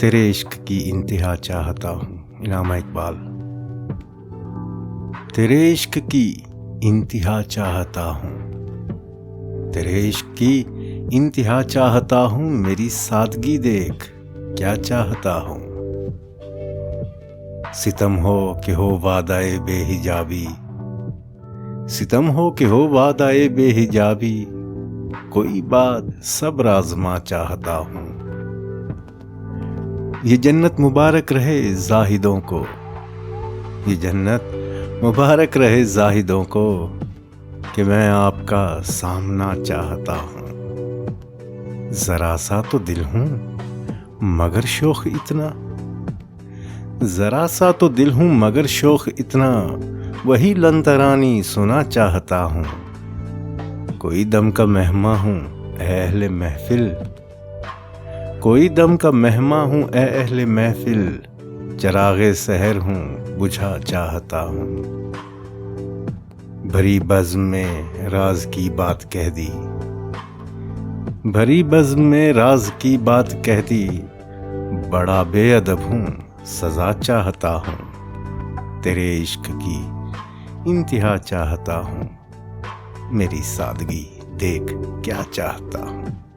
तेरे इश्क की इंतहा चाहता हूँ, इनामा इकबाल। तेरे इश्क की इंतहा चाहता हूँ, तेरे इश्क की इंतहा चाहता हूँ, मेरी सादगी देख क्या चाहता हूँ। सितम हो कि हो वादाए बेहिजाबी, सितम हो कि हो वादाए बेहिजाबी, कोई बात सब राजमा चाहता हूँ। ये जन्नत मुबारक रहे जाहिदों को। ये जन्नत मुबारक रहे जाहिदों को कि मैं आपका सामना चाहता हूँ। जरा सा तो दिल हूँ, मगर शोक इतना। जरा सा तो दिल हूँ, मगर शोक इतना। वही लंतरानी सुना चाहता हूँ। कोई दम का मेहमा हूँ, अहले महफिल। कोई दम का मेहमा हूँ ए अहले महफिल। चरागे सहर हूँ, बुझा चाहता हूँ। भरी बज़्म में राज की बात कह दी। भरी बज़्म में राज की बात कह दी। बड़ा बेअदब हूँ, सजा चाहता हूँ। तेरे इश्क की इंतहा चाहता हूँ। मेरी सादगी देख क्या चाहता हूँ।